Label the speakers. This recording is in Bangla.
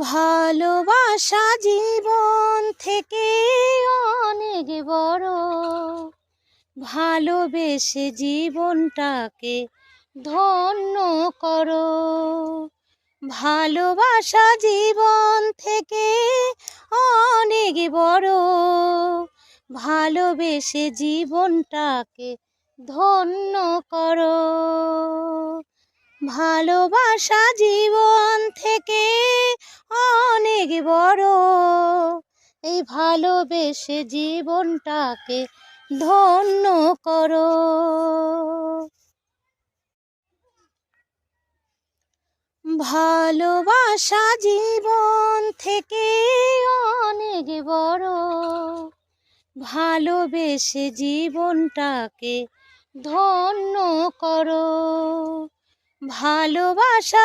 Speaker 1: ভালোবাসা জীবন থেকে অনেক বড়। ভালোবেসে জীবনটাকে ধন্য করো। ভালোবাসা জীবন থেকে অনেক বড়। ভালোবেসে জীবনটাকে ধন্য করো। ভালোবাসা জীবন থেকে বড় এই ভালোবেসে জীবনটাকে ধন্য করো। ভালোবাসা জীবন থেকে অনেক বড়। ভালোবেসে জীবনটাকে ধন্য করো। ভালোবাসা